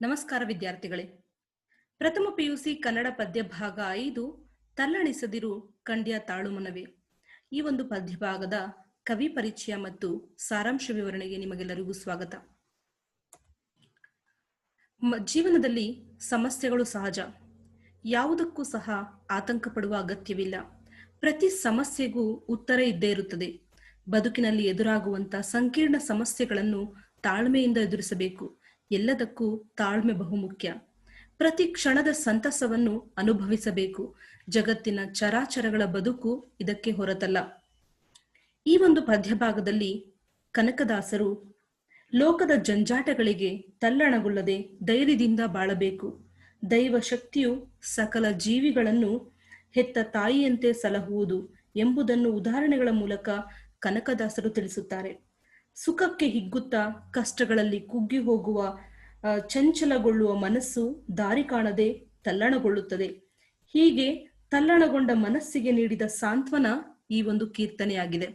ನಮಸ್ಕಾರ ವಿದ್ಯಾರ್ಥಿಗಳೇ. ಪ್ರಥಮ ಪಿಯುಸಿ ಕನ್ನಡ ಪದ್ಯ ಭಾಗ ಐದು, ತಲ್ಲಣಿಸದಿರು ಕಂಡ್ಯ ತಾಳುಮನವೇ ಈ ಒಂದು ಪದ್ಯ ಭಾಗದ ಕವಿ ಪರಿಚಯ ಮತ್ತು ಸಾರಾಂಶ ವಿವರಣೆಗೆ ನಿಮಗೆಲ್ಲರಿಗೂ ಸ್ವಾಗತ. ಜೀವನದಲ್ಲಿ ಸಮಸ್ಯೆಗಳು ಸಹಜ. ಯಾವುದಕ್ಕೂ ಸಹ ಆತಂಕ ಪಡುವ ಅಗತ್ಯವಿಲ್ಲ. ಪ್ರತಿ ಸಮಸ್ಯೆಗೂ ಉತ್ತರ ಇದ್ದೇ ಇರುತ್ತದೆ. ಬದುಕಿನಲ್ಲಿ ಎದುರಾಗುವಂತ ಸಂಕೀರ್ಣ ಸಮಸ್ಯೆಗಳನ್ನು ತಾಳ್ಮೆಯಿಂದ ಎದುರಿಸಬೇಕು. ಎಲ್ಲದಕ್ಕೂ ತಾಳ್ಮೆ ಬಹುಮುಖ್ಯ. ಪ್ರತಿ ಕ್ಷಣದ ಸಂತಸವನ್ನು ಅನುಭವಿಸಬೇಕು. ಜಗತ್ತಿನ ಚರಾಚರಗಳ ಬದುಕು ಇದಕ್ಕೆ ಹೊರತಲ್ಲ. ಈ ಒಂದು ಪದ್ಯಭಾಗದಲ್ಲಿ ಕನಕದಾಸರು ಲೋಕದ ಜಂಜಾಟಗಳಿಗೆ ತಲ್ಲಣಗೊಳ್ಳದೆ ಧೈರ್ಯದಿಂದ ಬಾಳಬೇಕು. ದೈವ ಶಕ್ತಿಯು ಸಕಲ ಜೀವಿಗಳನ್ನು ಹೆತ್ತ ತಾಯಿಯಂತೆ ಸಲಹುವುದು ಎಂಬುದನ್ನು ಉದಾಹರಣೆಗಳ ಮೂಲಕ ಕನಕದಾಸರು ತಿಳಿಸುತ್ತಾರೆ. ಸುಖಕ್ಕೆ ಹಿಗ್ಗುತ್ತಾ ಕಷ್ಟಗಳಲ್ಲಿ ಕುಗ್ಗಿ ಹೋಗುವ ಚಂಚಲಗೊಳ್ಳುವ ಮನಸ್ಸು ದಾರಿ ಕಾಣದೆ ತಲ್ಲಣಗೊಳ್ಳುತ್ತದೆ. ಹೀಗೆ ತಲ್ಲಣಗೊಂಡ ಮನಸ್ಸಿಗೆ ನೀಡಿದ ಸಾಂತ್ವನ ಈ ಒಂದು ಕೀರ್ತನೆಯಾಗಿದೆ.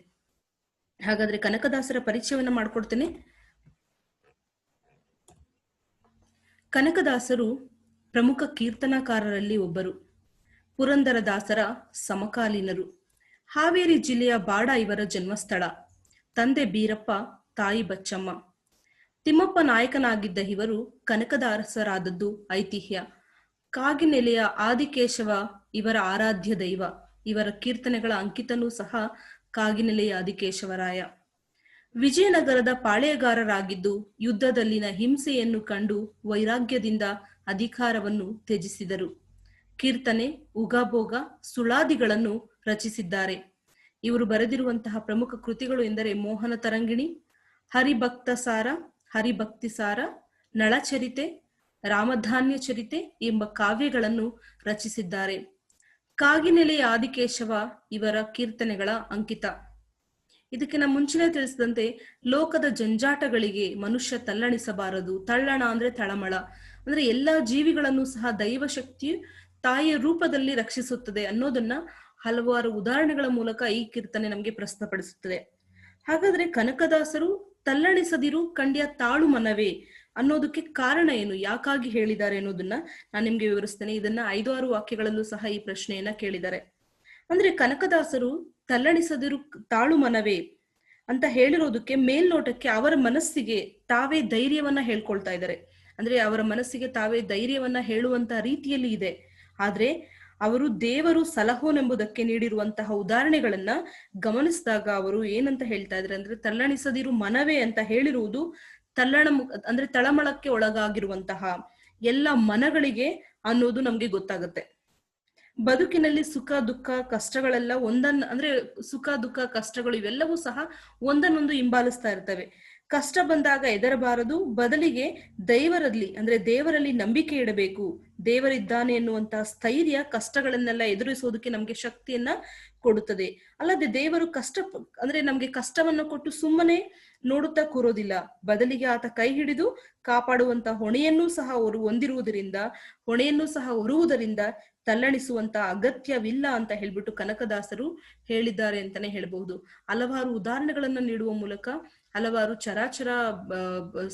ಹಾಗಾದ್ರೆ ಕನಕದಾಸರ ಪರಿಚಯವನ್ನು ಮಾಡ್ಕೊಡ್ತೇನೆ. ಕನಕದಾಸರು ಪ್ರಮುಖ ಕೀರ್ತನಕಾರರಲ್ಲಿ ಒಬ್ಬರು. ಪುರಂದರದಾಸರ ಸಮಕಾಲೀನರು. ಹಾವೇರಿ ಜಿಲ್ಲೆಯ ಬಾಡ ಇವರ ಜನ್ಮಸ್ಥಳ. ತಂದೆ ಬೀರಪ್ಪ, ತಾಯಿ ಬಚ್ಚಮ್ಮ. ತಿಮ್ಮಪ್ಪ ನಾಯಕನಾಗಿದ್ದ ಇವರು ಕನಕದಾಸರಾದದ್ದು ಐತಿಹ್ಯ. ಕಾಗಿನೆಲೆಯ ಆದಿಕೇಶವ ಇವರ ಆರಾಧ್ಯ ದೈವ. ಇವರ ಕೀರ್ತನೆಗಳ ಅಂಕಿತನೂ ಸಹ ಕಾಗಿನೆಲೆಯ ಆದಿಕೇಶವರಾಯ. ವಿಜಯನಗರದ ಪಾಳೆಯಗಾರರಾಗಿದ್ದು ಯುದ್ಧದಲ್ಲಿನ ಹಿಂಸೆಯನ್ನು ಕಂಡು ವೈರಾಗ್ಯದಿಂದ ಅಧಿಕಾರವನ್ನು ತ್ಯಜಿಸಿದರು. ಕೀರ್ತನೆ ಉಗಾಭೋಗ ಸುಳಾದಿಗಳನ್ನು ರಚಿಸಿದ್ದಾರೆ. ಇವರು ಬರೆದಿರುವಂತಹ ಪ್ರಮುಖ ಕೃತಿಗಳು ಎಂದರೆ ಮೋಹನ ತರಂಗಿಣಿ, ಹರಿಭಕ್ತ ಸಾರ, ಹರಿಭಕ್ತಿ ಸಾರ, ನಳಚರಿತೆ, ರಾಮಧಾನ್ಯ ಚರಿತೆ ಎಂಬ ಕಾವ್ಯಗಳನ್ನು ರಚಿಸಿದ್ದಾರೆ. ಕಾಗಿನೆಲೆಯ ಆದಿಕೇಶವ ಇವರ ಕೀರ್ತನೆಗಳ ಅಂಕಿತ. ಇದಕ್ಕೆ ನಾ ಮುಂಚೆನೆ ತಿಳಿಸಿದಂತೆ ಲೋಕದ ಜಂಜಾಟಗಳಿಗೆ ಮನುಷ್ಯ ತಲ್ಲಣಿಸಬಾರದು, ತಳ್ಳಣ ಅಂದ್ರೆ ತಳಮಳ. ಅಂದ್ರೆ ಎಲ್ಲಾ ಜೀವಿಗಳನ್ನು ಸಹ ದೈವ ಶಕ್ತಿಯು ತಾಯಿಯ ರೂಪದಲ್ಲಿ ರಕ್ಷಿಸುತ್ತದೆ ಅನ್ನೋದನ್ನ ಹಲವಾರು ಉದಾಹರಣೆಗಳ ಮೂಲಕ ಈ ಕೀರ್ತನೆ ನಮಗೆ ಪ್ರಸ್ತುತಪಡಿಸುತ್ತದೆ. ಹಾಗಾದ್ರೆ ಕನಕದಾಸರು, ತಲ್ಲಣಿಸದಿರು ಕಂಡ್ಯ ತಾಳು ಮನವೇ ಅನ್ನೋದಕ್ಕೆ ಕಾರಣ ಏನು? ಯಾಕಾಗಿ ಹೇಳಿದ್ದಾರೆ ಅನ್ನೋದನ್ನ ನಾನು ನಿಮ್ಗೆ ವಿವರಿಸ್ತೇನೆ. ಇದನ್ನ ಐದು ಆರು ವಾಕ್ಯಗಳಲ್ಲೂ ಸಹ ಈ ಪ್ರಶ್ನೆಯನ್ನ ಕೇಳಿದ್ದಾರೆ. ಅಂದ್ರೆ ಕನಕದಾಸರು, ತಲ್ಲಣಿಸದಿರು ತಾಳು ಮನವೇ ಅಂತ ಹೇಳಿರೋದಕ್ಕೆ ಮೇಲ್ನೋಟಕ್ಕೆ ಅವರ ಮನಸ್ಸಿಗೆ ತಾವೇ ಧೈರ್ಯವನ್ನ ಹೇಳ್ಕೊಳ್ತಾ ಇದ್ದಾರೆ. ಅಂದ್ರೆ ಅವರ ಮನಸ್ಸಿಗೆ ತಾವೇ ಧೈರ್ಯವನ್ನ ಹೇಳುವಂತ ರೀತಿಯಲ್ಲಿ ಇದೆ. ಆದ್ರೆ ಅವರು ದೇವರು ಸಲಹೋನೆಂಬುದಕ್ಕೆ ನೀಡಿರುವಂತಹ ಉದಾಹರಣೆಗಳನ್ನ ಗಮನಿಸಿದಾಗ ಅವರು ಏನಂತ ಹೇಳ್ತಾ ಇದ್ರೆ ಅಂದ್ರೆ ತಲ್ಲಣಿಸದಿರು ಮನವೇ ಅಂತ ಹೇಳಿರುವುದು ತಲ್ಲಣ ಅಂದ್ರೆ ತಳಮಳಕ್ಕೆ ಒಳಗಾಗಿರುವಂತಹ ಎಲ್ಲ ಮನಗಳಿಗೆ ಅನ್ನೋದು ನಮ್ಗೆ ಗೊತ್ತಾಗುತ್ತೆ. ಬದುಕಿನಲ್ಲಿ ಸುಖ, ದುಃಖ, ಕಷ್ಟಗಳೆಲ್ಲ ಒಂದನ್ನ, ಅಂದ್ರೆ ಸುಖ, ದುಃಖ, ಕಷ್ಟಗಳು ಇವೆಲ್ಲವೂ ಸಹ ಒಂದನ್ನೊಂದು ಹಿಂಬಾಲಿಸ್ತಾ ಇರ್ತವೆ. ಕಷ್ಟ ಬಂದಾಗ ಎದರಬಾರದು ಬದಲಿಗೆ ದೈವರಲ್ಲಿ, ಅಂದ್ರೆ ದೇವರಲ್ಲಿ ನಂಬಿಕೆ ಇಡಬೇಕು. ದೇವರಿದ್ದಾನೆ ಎನ್ನುವಂತಹ ಸ್ಥೈರ್ಯ ಕಷ್ಟಗಳನ್ನೆಲ್ಲ ಎದುರಿಸೋದಕ್ಕೆ ನಮ್ಗೆ ಶಕ್ತಿಯನ್ನ ಕೊಡುತ್ತದೆ. ಅಲ್ಲದೆ ದೇವರು ಕಷ್ಟ, ಅಂದ್ರೆ ನಮ್ಗೆ ಕಷ್ಟವನ್ನು ಕೊಟ್ಟು ಸುಮ್ಮನೆ ನೋಡುತ್ತಾ ಕೂರೋದಿಲ್ಲ. ಬದಲಿಗೆ ಆತ ಕೈ ಹಿಡಿದು ಕಾಪಾಡುವಂತ ಹೊಣೆಯನ್ನೂ ಸಹ ಅವರು ಹೊಂದಿರುವುದರಿಂದ, ಹೊಣೆಯನ್ನು ಸಹ ಹೊರುವುದರಿಂದ ತಲ್ಲಣಿಸುವಂತ ಅಗತ್ಯವಿಲ್ಲ ಅಂತ ಹೇಳ್ಬಿಟ್ಟು ಕನಕದಾಸರು ಹೇಳಿದ್ದಾರೆ ಅಂತಾನೆ ಹೇಳ್ಬಹುದು. ಹಲವಾರು ಉದಾಹರಣೆಗಳನ್ನ ನೀಡುವ ಮೂಲಕ ಹಲವಾರು ಚರಾಚರ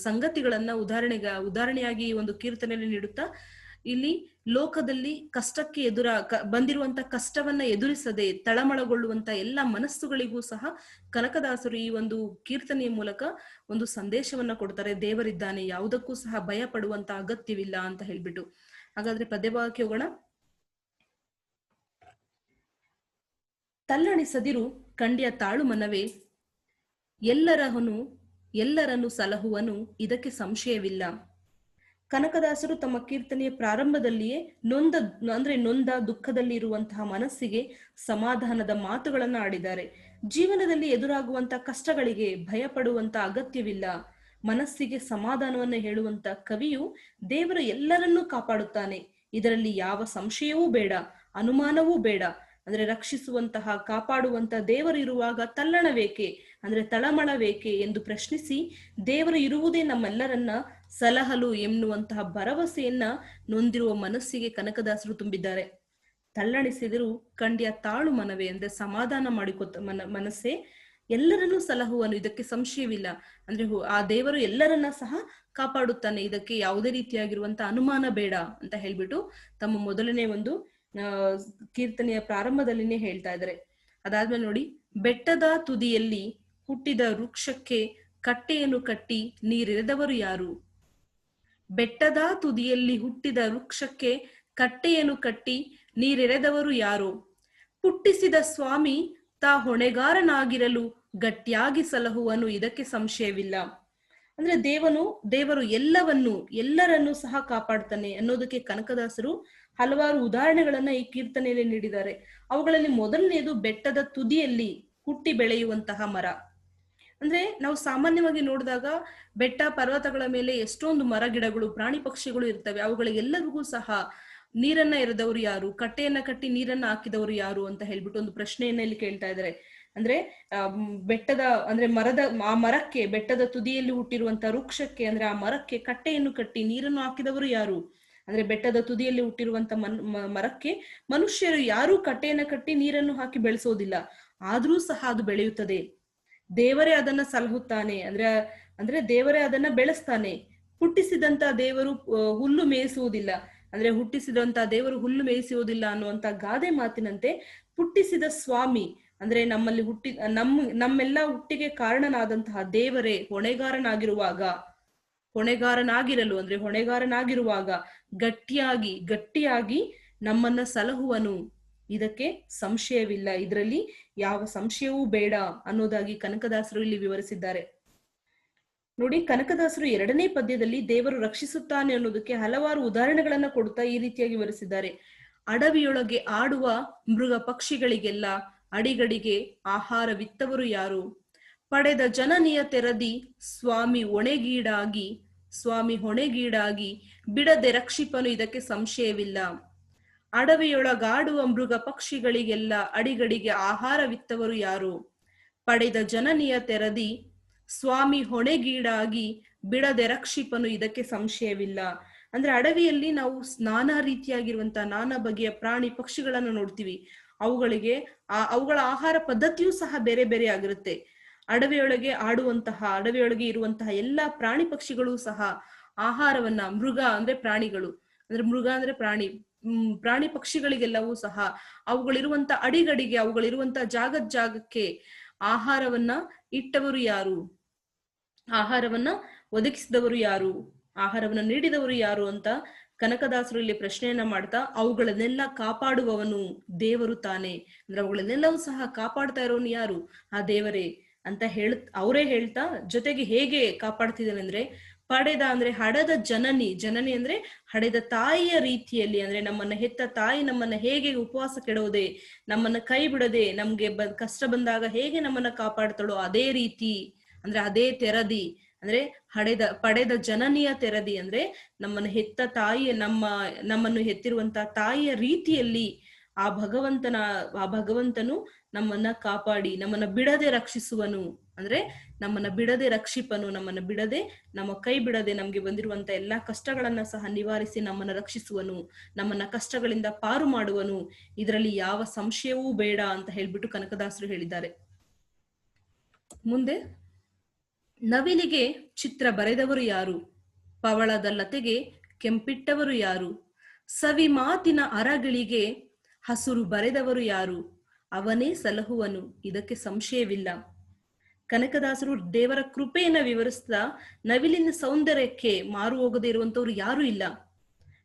ಸಂಗತಿಗಳನ್ನ ಉದಾಹರಣೆಗ, ಉದಾಹರಣೆಯಾಗಿ ಈ ಒಂದು ಕೀರ್ತನೆಯಲ್ಲಿ ನೀಡುತ್ತಾ, ಇಲ್ಲಿ ಲೋಕದಲ್ಲಿ ಕಷ್ಟಕ್ಕೆ ಎದುರ ಬಂದಿರುವಂತ ಕಷ್ಟವನ್ನ ಎದುರಿಸದೆ ತಳಮಳಗೊಳ್ಳುವಂತ ಎಲ್ಲ ಮನಸ್ಸುಗಳಿಗೂ ಸಹ ಕನಕದಾಸರು ಈ ಒಂದು ಕೀರ್ತನೆಯ ಮೂಲಕ ಒಂದು ಸಂದೇಶವನ್ನ ಕೊಡ್ತಾರೆ. ದೇವರಿದ್ದಾನೆ, ಯಾವುದಕ್ಕೂ ಸಹ ಭಯ ಪಡುವಂತ ಅಗತ್ಯವಿಲ್ಲ ಅಂತ ಹೇಳ್ಬಿಟ್ಟು. ಹಾಗಾದ್ರೆ ಪದ್ಯಭಾಗಕ್ಕೆ ಹೋಗೋಣ ತಲ್ಲಣಿಸದಿರು ಕಂಡ್ಯ ತಾಳು ಮನವೇ ಎಲ್ಲರಹನು, ಎಲ್ಲರನ್ನು ಸಲಹುವನು, ಇದಕ್ಕೆ ಸಂಶಯವಿಲ್ಲ. ಕನಕದಾಸರು ತಮ್ಮ ಕೀರ್ತನೆಯ ಪ್ರಾರಂಭದಲ್ಲಿಯೇ ನೊಂದ, ಅಂದ್ರೆ ನೊಂದ ದುಃಖದಲ್ಲಿ ಇರುವಂತಹ ಮನಸ್ಸಿಗೆ ಸಮಾಧಾನದ ಮಾತುಗಳನ್ನು ಆಡಿದ್ದಾರೆ. ಜೀವನದಲ್ಲಿ ಎದುರಾಗುವಂತ ಕಷ್ಟಗಳಿಗೆ ಭಯ ಪಡುವಂತ ಅಗತ್ಯವಿಲ್ಲ. ಮನಸ್ಸಿಗೆ ಸಮಾಧಾನವನ್ನ ಹೇಳುವಂತ ಕವಿಯು ದೇವರು ಎಲ್ಲರನ್ನೂ ಕಾಪಾಡುತ್ತಾನೆ. ಇದರಲ್ಲಿ ಯಾವ ಸಂಶಯವೂ ಬೇಡ, ಅನುಮಾನವೂ ಬೇಡ. ಅಂದ್ರೆ ರಕ್ಷಿಸುವಂತಹ, ಕಾಪಾಡುವಂತ ದೇವರು ಇರುವಾಗ ತಲ್ಲಣವೇಕೆ? ಅಂದ್ರೆ ತಳಮಳವೇಕೆ ಎಂದು ಪ್ರಶ್ನಿಸಿ ದೇವರು ಇರುವುದೇ ನಮ್ಮೆಲ್ಲರನ್ನ ಸಲಹಲು ಎನ್ನುವಂತಹ ಭರವಸೆಯನ್ನ ನೊಂದಿರುವ ಮನಸ್ಸಿಗೆ ಕನಕದಾಸರು ತುಂಬಿದ್ದಾರೆ. ತಲ್ಲಣಿಸಿದರೂ ಕಂಡ್ಯ ತಾಳು ಮನವೇ ಅಂದ್ರೆ ಸಮಾಧಾನ ಮಾಡಿಕೊತ ಮನ, ಮನಸ್ಸೇ ಎಲ್ಲರನ್ನೂ ಸಲಹುವನು. ಇದಕ್ಕೆ ಸಂಶಯವಿಲ್ಲ. ಅಂದ್ರೆ ಆ ದೇವರು ಎಲ್ಲರನ್ನ ಸಹ ಕಾಪಾಡುತ್ತಾನೆ. ಇದಕ್ಕೆ ಯಾವುದೇ ರೀತಿಯಾಗಿರುವಂತ ಅನುಮಾನ ಬೇಡ ಅಂತ ಹೇಳ್ಬಿಟ್ಟು ತಮ್ಮ ಮೊದಲನೇ ಒಂದು ಕೀರ್ತನೆಯ ಪ್ರಾರಂಭದಲ್ಲಿನೇ ಹೇಳ್ತಾ ಇದ್ದಾರೆ. ಅದಾದ್ಮೇಲೆ ನೋಡಿ, ಬೆಟ್ಟದ ತುದಿಯಲ್ಲಿ ಹುಟ್ಟಿದ ವೃಕ್ಷಕ್ಕೆ ಕಟ್ಟೆಯನ್ನು ಕಟ್ಟಿ ನೀರೆರೆದವರು ಯಾರು? ಬೆಟ್ಟದ ತುದಿಯಲ್ಲಿ ಹುಟ್ಟಿದ ವೃಕ್ಷಕ್ಕೆ ಕಟ್ಟೆಯನ್ನು ಕಟ್ಟಿ ನೀರೆರೆದವರು ಯಾರು? ಪುಟ್ಟಿಸಿದ ಸ್ವಾಮಿ ತಾ ಹೊಣೆಗಾರನಾಗಿರಲು ಗಟ್ಟಿಯಾಗಿ ಸಲಹುವನು ಇದಕ್ಕೆ ಸಂಶಯವಿಲ್ಲ. ಅಂದ್ರೆ ದೇವನು, ದೇವರು ಎಲ್ಲವನ್ನು, ಎಲ್ಲರನ್ನೂ ಸಹ ಕಾಪಾಡ್ತಾನೆ ಅನ್ನೋದಕ್ಕೆ ಕನಕದಾಸರು ಹಲವಾರು ಉದಾಹರಣೆಗಳನ್ನ ಈ ಕೀರ್ತನೆಯಲ್ಲಿ ನೀಡಿದ್ದಾರೆ. ಅವುಗಳಲ್ಲಿ ಮೊದಲನೆಯದು ಬೆಟ್ಟದ ತುದಿಯಲ್ಲಿ ಹುಟ್ಟಿ ಬೆಳೆಯುವಂತಹ ಮರ. ಅಂದ್ರೆ ನಾವು ಸಾಮಾನ್ಯವಾಗಿ ನೋಡಿದಾಗ ಬೆಟ್ಟ ಪರ್ವತಗಳ ಮೇಲೆ ಎಷ್ಟೊಂದು ಮರ ಗಿಡಗಳು, ಪ್ರಾಣಿ ಪಕ್ಷಿಗಳು ಇರ್ತವೆ. ಅವುಗಳಿಗೆಲ್ಲರಿಗೂ ಸಹ ನೀರನ್ನ ಇರದವ್ರು ಯಾರು? ಕಟ್ಟೆಯನ್ನ ಕಟ್ಟಿ ನೀರನ್ನ ಹಾಕಿದವರು ಯಾರು ಅಂತ ಹೇಳ್ಬಿಟ್ಟು ಒಂದು ಪ್ರಶ್ನೆಯನ್ನ ಇಲ್ಲಿ ಕೇಳ್ತಾ ಇದ್ದಾರೆ. ಅಂದ್ರೆ ಬೆಟ್ಟದ, ಅಂದ್ರೆ ಮರದ, ಆ ಮರಕ್ಕೆ, ಬೆಟ್ಟದ ತುದಿಯಲ್ಲಿ ಹುಟ್ಟಿರುವಂತಹ ವೃಕ್ಷಕ್ಕೆ, ಅಂದ್ರೆ ಆ ಮರಕ್ಕೆ ಕಟ್ಟೆಯನ್ನು ಕಟ್ಟಿ ನೀರನ್ನು ಹಾಕಿದವರು ಯಾರು? ಅಂದ್ರೆ ಬೆಟ್ಟದ ತುದಿಯಲ್ಲಿ ಹುಟ್ಟಿರುವಂತ ಮನ್ ಮರಕ್ಕೆ ಮನುಷ್ಯರು ಯಾರೂ ಕಟ್ಟೆಯನ್ನ ಕಟ್ಟಿ ನೀರನ್ನು ಹಾಕಿ ಬೆಳೆಸೋದಿಲ್ಲ. ಆದ್ರೂ ಸಹ ಅದು ಬೆಳೆಯುತ್ತದೆ. ದೇವರೇ ಅದನ್ನ ಸಲಹುತ್ತಾನೆ. ಅಂದ್ರೆ ಅಂದ್ರೆ ದೇವರೇ ಅದನ್ನ ಬೆಳೆಸ್ತಾನೆ. ಹುಟ್ಟಿಸಿದಂತ ದೇವರು ಹುಲ್ಲು ಮೇಯಿಸುವುದಿಲ್ಲ. ಅಂದ್ರೆ ಹುಟ್ಟಿಸಿದಂತ ದೇವರು ಹುಲ್ಲು ಮೇಯಿಸುವುದಿಲ್ಲ ಅನ್ನುವಂತ ಗಾದೆ ಮಾತಿನಂತೆ ಹುಟ್ಟಿಸಿದ ಸ್ವಾಮಿ, ಅಂದ್ರೆ ನಮ್ಮಲ್ಲಿ ಹುಟ್ಟಿ ನಮ್ಮ ನಮ್ಮೆಲ್ಲ ಹುಟ್ಟಿಗೆ ಕಾರಣನಾದಂತಹ ದೇವರೇ, ಹೊಣೆಗಾರನಾಗಿರುವಾಗ ಹೊಣೆಗಾರನಾಗಿರಲು, ಅಂದ್ರೆ ಹೊಣೆಗಾರನಾಗಿರುವಾಗ ಗಟ್ಟಿಯಾಗಿ ಗಟ್ಟಿಯಾಗಿ ನಮ್ಮನ್ನ ಸಲಹುವನು. ಇದಕ್ಕೆ ಸಂಶಯವಿಲ್ಲ. ಇದರಲ್ಲಿ ಯಾವ ಸಂಶಯವೂ ಬೇಡ ಅನ್ನೋದಾಗಿ ಕನಕದಾಸರು ಇಲ್ಲಿ ವಿವರಿಸಿದ್ದಾರೆ. ನೋಡಿ, ಕನಕದಾಸರು ಎರಡನೇ ಪದ್ಯದಲ್ಲಿ ದೇವರು ರಕ್ಷಿಸುತ್ತಾನೆ ಅನ್ನೋದಕ್ಕೆ ಹಲವಾರು ಉದಾಹರಣೆಗಳನ್ನ ಕೊಡ್ತಾ ಈ ರೀತಿಯಾಗಿ ವಿವರಿಸಿದ್ದಾರೆ. ಅಡವಿಯೊಳಗೆ ಆಡುವ ಮೃಗ ಪಕ್ಷಿಗಳಿಗೆಲ್ಲ ಅಡಿಗಡಿಗೆ ಆಹಾರವಿತ್ತವರು ಯಾರು? ಪಡೆದ ಜನನಿಯ ತೆರದಿ ಸ್ವಾಮಿ ಹೊಣೆಗೀಡಾಗಿ ಸ್ವಾಮಿ ಹೊಣೆಗೀಡಾಗಿ ಬಿಡದೆ ರಕ್ಷಿಪನು ಇದಕ್ಕೆ ಸಂಶಯವಿಲ್ಲ. ಅಡವಿಯೊಳಗಾಡುವ ಮೃಗ ಪಕ್ಷಿಗಳಿಗೆಲ್ಲ ಅಡಿಗಡಿಗೆ ಆಹಾರವಿತ್ತವರು ಯಾರು? ಪಡೆದ ಜನನಿಯ ತೆರದಿ ಸ್ವಾಮಿ ಹೊಣೆಗೀಡಾಗಿ ಬಿಡದೆ ರಕ್ಷಿಪನು ಇದಕ್ಕೆ ಸಂಶಯವಿಲ್ಲ. ಅಂದ್ರೆ ಅಡವಿಯಲ್ಲಿ ನಾವು ನಾನಾ ರೀತಿಯಾಗಿರುವಂತಹ ನಾನಾ ಬಗೆಯ ಪ್ರಾಣಿ ಪಕ್ಷಿಗಳನ್ನು ನೋಡ್ತೀವಿ. ಅವುಗಳಿಗೆ ಆ, ಅವುಗಳ ಆಹಾರ ಪದ್ಧತಿಯೂ ಸಹ ಬೇರೆ ಬೇರೆ ಆಗಿರುತ್ತೆ. ಅಡವಿಯೊಳಗೆ ಆಡುವಂತಹ, ಅಡವಿಯೊಳಗೆ ಇರುವಂತಹ ಎಲ್ಲಾ ಪ್ರಾಣಿ ಪಕ್ಷಿಗಳು ಸಹ ಆಹಾರವನ್ನ ಮೃಗ ಅಂದ್ರೆ ಪ್ರಾಣಿಗಳು. ಅಂದ್ರೆ ಮೃಗ ಅಂದ್ರೆ ಪ್ರಾಣಿ. ಪ್ರಾಣಿ ಪಕ್ಷಿಗಳಿಗೆಲ್ಲವೂ ಸಹ ಅವುಗಳಿರುವಂತ ಅಡಿಗಡಿಗೆ, ಅವುಗಳಿರುವಂತ ಜಾಗದ್ ಜಾಗಕ್ಕೆ ಆಹಾರವನ್ನ ಇಟ್ಟವರು ಯಾರು? ಆಹಾರವನ್ನ ಒದಗಿಸಿದವರು ಯಾರು? ಆಹಾರವನ್ನ ನೀಡಿದವರು ಯಾರು ಅಂತ ಕನಕದಾಸರು ಇಲ್ಲಿ ಪ್ರಶ್ನೆಯನ್ನ ಮಾಡ್ತಾ ಅವುಗಳನ್ನೆಲ್ಲ ಕಾಪಾಡುವವನು ದೇವರು ತಾನೆ. ಅಂದ್ರೆ ಅವುಗಳನ್ನೆಲ್ಲವೂ ಸಹ ಕಾಪಾಡ್ತಾ ಇರೋನು ಯಾರು? ಆ ದೇವರೇ. ಅಂತ ಹೇಳ ಅವರೇ ಹೇಳ್ತಾ ಜೊತೆಗೆ ಹೇಗೆ ಕಾಪಾಡ್ತಿದ್ದಾನೆ ಅಂದ್ರೆ, ಪಡೆದ ಅಂದ್ರೆ ಹಡದ ಜನನಿ ಜನನಿ ಅಂದ್ರೆ ಹಡೆದ ತಾಯಿಯ ರೀತಿಯಲ್ಲಿ ಅಂದ್ರೆ ನಮ್ಮನ್ನ ಹೆತ್ತ ತಾಯಿ ನಮ್ಮನ್ನ ಹೇಗೆ ಉಪವಾಸ ಕೆಡೋದೆ ನಮ್ಮನ್ನ ಕೈ ಬಿಡದೆ, ನಮ್ಗೆ ಬ, ಕಷ್ಟ ಬಂದಾಗ ಹೇಗೆ ನಮ್ಮನ್ನ ಕಾಪಾಡ್ತಾಳೋ ಅದೇ ರೀತಿ, ಅಂದ್ರೆ ಅದೇ ತೆರದಿ, ಅಂದ್ರೆ ಹಡೆದ, ಪಡೆದ ಜನನಿಯ ತೆರದಿ ಅಂದ್ರೆ ನಮ್ಮನ್ನ ಹೆತ್ತ ತಾಯಿಯ, ನಮ್ಮ, ನಮ್ಮನ್ನು ಹೆತ್ತಿರುವಂತ ತಾಯಿಯ ರೀತಿಯಲ್ಲಿ ಆ ಭಗವಂತನ, ಆ ಭಗವಂತನು ನಮ್ಮನ್ನ ಕಾಪಾಡಿ, ನಮ್ಮನ್ನ ಬಿಡದೆ ರಕ್ಷಿಸುವನು. ಅಂದ್ರೆ ನಮ್ಮನ್ನ ಬಿಡದೆ ರಕ್ಷಿಪನು, ನಮ್ಮನ್ನ ಬಿಡದೆ, ನಮ್ಮ ಕೈ ಬಿಡದೆ ನಮ್ಗೆ ಬಂದಿರುವಂತ ಎಲ್ಲಾ ಕಷ್ಟಗಳನ್ನ ಸಹ ನಿವಾರಿಸಿ ನಮ್ಮನ್ನ ರಕ್ಷಿಸುವನು, ನಮ್ಮನ್ನ ಕಷ್ಟಗಳಿಂದ ಪಾರು ಮಾಡುವನು. ಇದರಲ್ಲಿ ಯಾವ ಸಂಶಯವೂ ಬೇಡ ಅಂತ ಹೇಳ್ಬಿಟ್ಟು ಕನಕದಾಸರು ಹೇಳಿದ್ದಾರೆ. ಮುಂದೆ, ನವಿಲಿಗೆ ಚಿತ್ರ ಬರೆದವರು ಯಾರು? ಪವಳದ ಲತೆಗೆ ಕೆಂಪಿಟ್ಟವರು ಯಾರು? ಸವಿ ಮಾತಿನ ಅರಗಳಿಗೆ ಹಸುರು ಬರೆದವರು ಯಾರು? ಅವನೇ ಸಲಹುವನು, ಇದಕ್ಕೆ ಸಂಶಯವಿಲ್ಲ. ಕನಕದಾಸರು ದೇವರ ಕೃಪೆಯನ್ನ ವಿವರಿಸ್ತಾ, ನವಿಲಿನ ಸೌಂದರ್ಯಕ್ಕೆ ಮಾರು ಹೋಗದೇ ಇರುವಂತವ್ರು ಯಾರು ಇಲ್ಲ.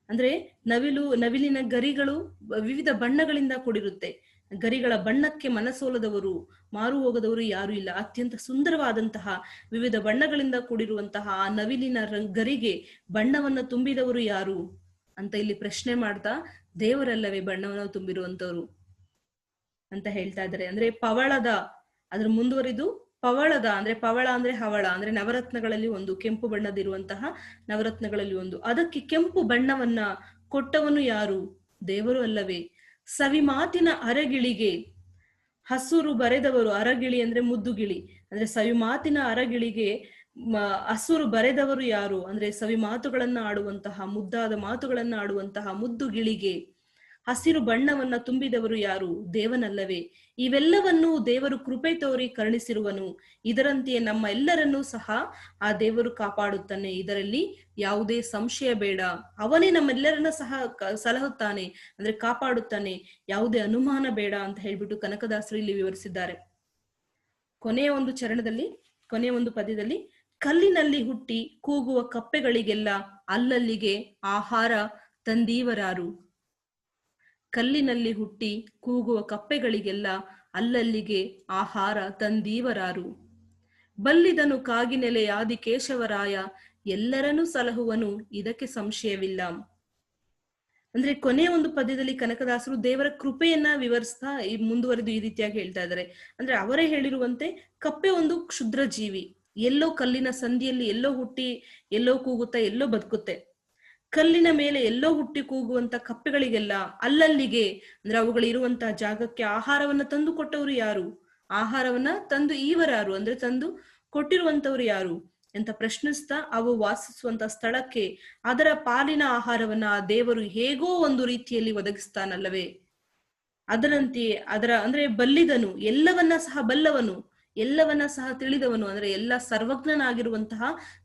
ಅಂದ್ರೆ ನವಿಲು, ನವಿಲಿನ ಗರಿಗಳು ವಿವಿಧ ಬಣ್ಣಗಳಿಂದ ಕೂಡಿರುತ್ತೆ. ಗರಿಗಳ ಬಣ್ಣಕ್ಕೆ ಮನಸೋಲದವರು, ಮಾರು ಹೋಗದವರು ಯಾರು ಇಲ್ಲ. ಅತ್ಯಂತ ಸುಂದರವಾದಂತಹ, ವಿವಿಧ ಬಣ್ಣಗಳಿಂದ ಕೂಡಿರುವಂತಹ ಆ ನವಿಲಿನ ಗರಿಗೆ ಬಣ್ಣವನ್ನ ತುಂಬಿದವರು ಯಾರು? ಅಂತ ಇಲ್ಲಿ ಪ್ರಶ್ನೆ ಮಾಡ್ತಾ, ದೇವರಲ್ಲವೇ ಬಣ್ಣವನ್ನು ತುಂಬಿರುವಂತವ್ರು. ಅಂತ ಹೇಳ್ತಾ ಇದ್ದಾರೆ. ಅಂದ್ರೆ ಪವಳದ, ಅದ್ರ ಮುಂದುವರಿದು ಪವಳದ, ಅಂದ್ರೆ ಪವಳ ಅಂದ್ರೆ ಹವಳ, ಅಂದ್ರೆ ನವರತ್ನಗಳಲ್ಲಿ ಒಂದು ಕೆಂಪು ಬಣ್ಣದಿರುವಂತಹ ನವರತ್ನಗಳಲ್ಲಿ ಒಂದು. ಅದಕ್ಕೆ ಕೆಂಪು ಬಣ್ಣವನ್ನ ಕೊಟ್ಟವನು ಯಾರು? ದೇವರು ಅಲ್ಲವೇ. ಸವಿ ಮಾತಿನ ಅರಗಿಳಿಗೆ ಹಸುರು ಬರೆದವರು. ಅರಗಿಳಿ ಅಂದ್ರೆ ಮುದ್ದುಗಿಳಿ. ಅಂದ್ರೆ ಸವಿ ಮಾತಿನ ಅರಗಿಳಿಗೆ ಹಸುರು ಬರೆದವರು ಯಾರು? ಅಂದ್ರೆ ಸವಿ ಮಾತುಗಳನ್ನ ಆಡುವಂತಹ, ಮುದ್ದಾದ ಮಾತುಗಳನ್ನ ಆಡುವಂತಹ ಮುದ್ದು ಗಿಳಿಗೆ ಹಸಿರು ಬಣ್ಣವನ್ನ ತುಂಬಿದವರು ಯಾರು? ದೇವನಲ್ಲವೇ. ಇವೆಲ್ಲವನ್ನೂ ದೇವರು ಕೃಪೆ ತೋರಿ ಕರುಣಿಸಿರುವನು. ಇದರಂತೆಯೇ ನಮ್ಮ ಎಲ್ಲರನ್ನೂ ಸಹ ಆ ದೇವರು ಕಾಪಾಡುತ್ತಾನೆ. ಇದರಲ್ಲಿ ಯಾವುದೇ ಸಂಶಯ ಬೇಡ. ಅವನೇ ನಮ್ಮೆಲ್ಲರನ್ನ ಸಹ ಸಲಹುತ್ತಾನೆ. ಅಂದ್ರೆ ಕಾಪಾಡುತ್ತಾನೆ. ಯಾವುದೇ ಅನುಮಾನ ಬೇಡ ಅಂತ ಹೇಳ್ಬಿಟ್ಟು ಕನಕದಾಸರು ಇಲ್ಲಿ ವಿವರಿಸಿದ್ದಾರೆ. ಕೊನೆಯ ಒಂದು ಚರಣದಲ್ಲಿ, ಕೊನೆಯ ಒಂದು ಪದ್ಯದಲ್ಲಿ, ಕಲ್ಲಿನಲ್ಲಿ ಹುಟ್ಟಿ ಕೂಗುವ ಕಪ್ಪೆಗಳಿಗೆಲ್ಲ ಅಲ್ಲಲ್ಲಿಗೆ ಆಹಾರ ತಂದೀವರಾರು. ಕಲ್ಲಿನಲ್ಲಿ ಹುಟ್ಟಿ ಕೂಗುವ ಕಪ್ಪೆಗಳಿಗೆಲ್ಲ ಅಲ್ಲಲ್ಲಿಗೆ ಆಹಾರ ತಂದೀವರಾರು. ಬಲ್ಲಿದನು ಕಾಗಿನೆಲೆಯಾದಿ ಕೇಶವರಾಯ, ಎಲ್ಲರನ್ನೂ ಸಲಹುವನು, ಇದಕ್ಕೆ ಸಂಶಯವಿಲ್ಲ. ಅಂದ್ರೆ ಕೊನೆಯ ಒಂದು ಪದ್ಯದಲ್ಲಿ ಕನಕದಾಸರು ದೇವರ ಕೃಪೆಯನ್ನ ವಿವರಿಸ್ತಾ ಈ ಮುಂದುವರೆದು ಈ ರೀತಿಯಾಗಿ ಹೇಳ್ತಾ ಇದ್ದಾರೆ. ಅಂದ್ರೆ ಅವರೇ ಹೇಳಿರುವಂತೆ ಕಪ್ಪೆ ಒಂದು ಕ್ಷುದ್ರ ಜೀವಿ ಎಲ್ಲೋ ಕಲ್ಲಿನ ಸಂಧಿಯಲ್ಲಿ ಎಲ್ಲೋ ಹುಟ್ಟಿ, ಎಲ್ಲೋ ಕೂಗುತ್ತಾ ಎಲ್ಲೋ ಬದುಕುತ್ತೆ. ಕಲ್ಲಿನ ಮೇಲೆ ಎಲ್ಲೋ ಹುಟ್ಟಿ ಕೂಗುವಂತ ಕಪ್ಪೆಗಳಿಗೆಲ್ಲ ಅಲ್ಲಲ್ಲಿಗೆ, ಅಂದ್ರೆ ಅವುಗಳಿರುವಂತಹ ಜಾಗಕ್ಕೆ ಆಹಾರವನ್ನ ತಂದು ಕೊಟ್ಟವರು ಯಾರು? ಆಹಾರವನ್ನ ತಂದು ಈವರಾರು, ಅಂದ್ರೆ ತಂದು ಕೊಟ್ಟಿರುವಂತವ್ರು ಯಾರು? ಅಂತ ಪ್ರಶ್ನಿಸ್ತಾ, ಅವು ವಾಸಿಸುವಂತ ಸ್ಥಳಕ್ಕೆ ಅದರ ಪಾಲಿನ ಆಹಾರವನ್ನ ಆ ದೇವರು ಹೇಗೋ ಒಂದು ರೀತಿಯಲ್ಲಿ ಒದಗಿಸ್ತಾನಲ್ಲವೇ? ಅದರಂತೆಯೇ ಅದರ, ಅಂದ್ರೆ ಬಲ್ಲಿದನು, ಎಲ್ಲವನ್ನ ಸಹ ಬಲ್ಲವನು, ಎಲ್ಲವನ್ನ ಸಹ ತಿಳಿದವನು, ಅಂದ್ರೆ ಎಲ್ಲ ಸರ್ವಜ್ಞನಾಗಿರುವಂತಹ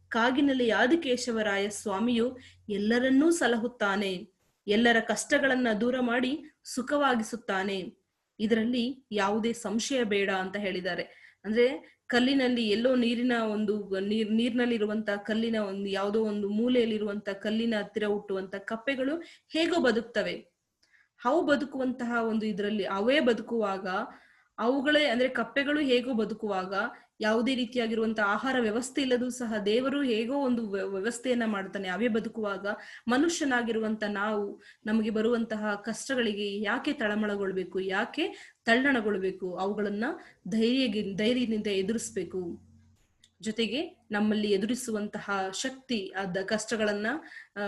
ಕಾಗಿನಲ್ಲಿ ಯಾದಕೇಶವರಾಯ ಸ್ವಾಮಿಯು ಎಲ್ಲರನ್ನೂ ಸಲಹುತ್ತಾನೆ. ಎಲ್ಲರ ಕಷ್ಟಗಳನ್ನ ದೂರ ಮಾಡಿ ಸುಖವಾಗಿಸುತ್ತಾನೆ. ಇದರಲ್ಲಿ ಯಾವುದೇ ಸಂಶಯ ಬೇಡ ಅಂತ ಹೇಳಿದ್ದಾರೆ. ಅಂದ್ರೆ ಕಲ್ಲಿನಲ್ಲಿ ಎಲ್ಲೋ ನೀರಿನ ಒಂದು ನೀರ್ ನೀರಿನಲ್ಲಿರುವಂತಹ ಕಲ್ಲಿನ ಒಂದು ಯಾವುದೋ ಒಂದು ಮೂಲೆಯಲ್ಲಿರುವಂತಹ ಕಲ್ಲಿನ ಹತ್ತಿರ ಹುಟ್ಟುವಂತ ಕಪ್ಪೆಗಳು ಹೇಗೋ ಬದುಕ್ತವೆ. ಅವು ಬದುಕುವಂತಹ ಒಂದು ಇದರಲ್ಲಿ, ಅವೇ ಬದುಕುವಾಗ, ಅವುಗಳೇ ಅಂದ್ರೆ ಕಪ್ಪೆಗಳು ಹೇಗೋ ಬದುಕುವಾಗ ಯಾವುದೇ ರೀತಿಯಾಗಿರುವಂತಹ ಆಹಾರ ವ್ಯವಸ್ಥೆ ಇಲ್ಲದೂ ಸಹ ದೇವರು ಹೇಗೋ ಒಂದು ವ್ಯ- ವ್ಯವಸ್ಥೆಯನ್ನ ಮಾಡ್ತಾನೆ ಅವೇ ಬದುಕುವಾಗ ಮನುಷ್ಯನಾಗಿರುವಂತ ನಾವು ನಮಗೆ ಬರುವಂತಹ ಕಷ್ಟಗಳಿಗೆ ಯಾಕೆ ತಳಮಳಗೊಳ್ಬೇಕು, ಯಾಕೆ ತಳ್ಳಣಗೊಳ್ಬೇಕು ಅವುಗಳನ್ನ ಧೈರ್ಯ ಧೈರ್ಯದಿಂದ ಎದುರಿಸ್ಬೇಕು. ಜೊತೆಗೆ ನಮ್ಮಲ್ಲಿ ಎದುರಿಸುವಂತಹ ಶಕ್ತಿ ಅದ ಕಷ್ಟಗಳನ್ನ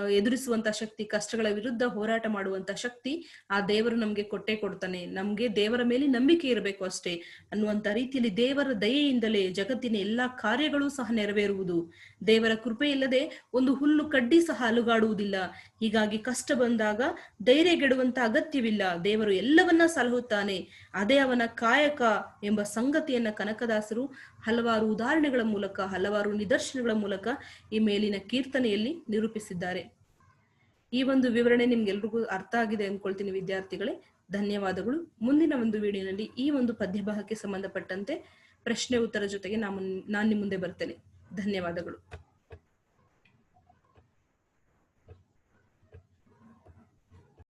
ಎದುರಿಸುವಂತಹ ಶಕ್ತಿ, ಕಷ್ಟಗಳ ವಿರುದ್ಧ ಹೋರಾಟ ಮಾಡುವಂತಹ ಶಕ್ತಿ ಆ ದೇವರು ನಮ್ಗೆ ಕೊಟ್ಟೆ ಕೊಡ್ತಾನೆ. ನಮ್ಗೆ ದೇವರ ಮೇಲೆ ನಂಬಿಕೆ ಇರಬೇಕು ಅಷ್ಟೇ. ಅನ್ನುವಂತ ರೀತಿಯಲ್ಲಿ ದೇವರ ದಯೆಯಿಂದಲೇ ಜಗತ್ತಿನ ಎಲ್ಲಾ ಕಾರ್ಯಗಳು ಸಹ ನೆರವೇರುವುದು. ದೇವರ ಕೃಪೆ ಇಲ್ಲದೆ ಒಂದು ಹುಲ್ಲು ಕಡ್ಡಿ ಸಹ ಅಲುಗಾಡುವುದಿಲ್ಲ. ಹೀಗಾಗಿ ಕಷ್ಟ ಬಂದಾಗ ಧೈರ್ಯಗೆಡುವಂತ ಅಗತ್ಯವಿಲ್ಲ. ದೇವರು ಎಲ್ಲವನ್ನ ಸಲಹುತ್ತಾನೆ. ಅದೇ ಅವನ ಕಾಯಕ ಎಂಬ ಸಂಗತಿಯನ್ನ ಕನಕದಾಸರು ಹಲವಾರು ಉದಾಹರಣೆಗಳ ಮೂಲಕ, ಹಲವಾರು ನಿದರ್ಶನಗಳ ಮೂಲಕ ಈ ಮೇಲಿನ ಕೀರ್ತನೆಯಲ್ಲಿ ನಿರೂಪಿಸಿದ್ದಾರೆ. ಈ ಒಂದು ವಿವರಣೆ ನಿಮ್ಗೆಲ್ರಿಗೂ ಅರ್ಥ ಆಗಿದೆ ಅಂದ್ಕೊಳ್ತೀನಿ ವಿದ್ಯಾರ್ಥಿಗಳೇ. ಧನ್ಯವಾದಗಳು. ಮುಂದಿನ ಒಂದು ವಿಡಿಯೋನಲ್ಲಿ ಈ ಒಂದು ಪದ್ಯಭಾಗಕ್ಕೆ ಸಂಬಂಧಪಟ್ಟಂತೆ ಪ್ರಶ್ನೆ ಉತ್ತರ ಜೊತೆಗೆ ನಾನು ನಾನು ನಿಮ್ಮ ಮುಂದೆ ಬರ್ತೇನೆ. ಧನ್ಯವಾದಗಳು.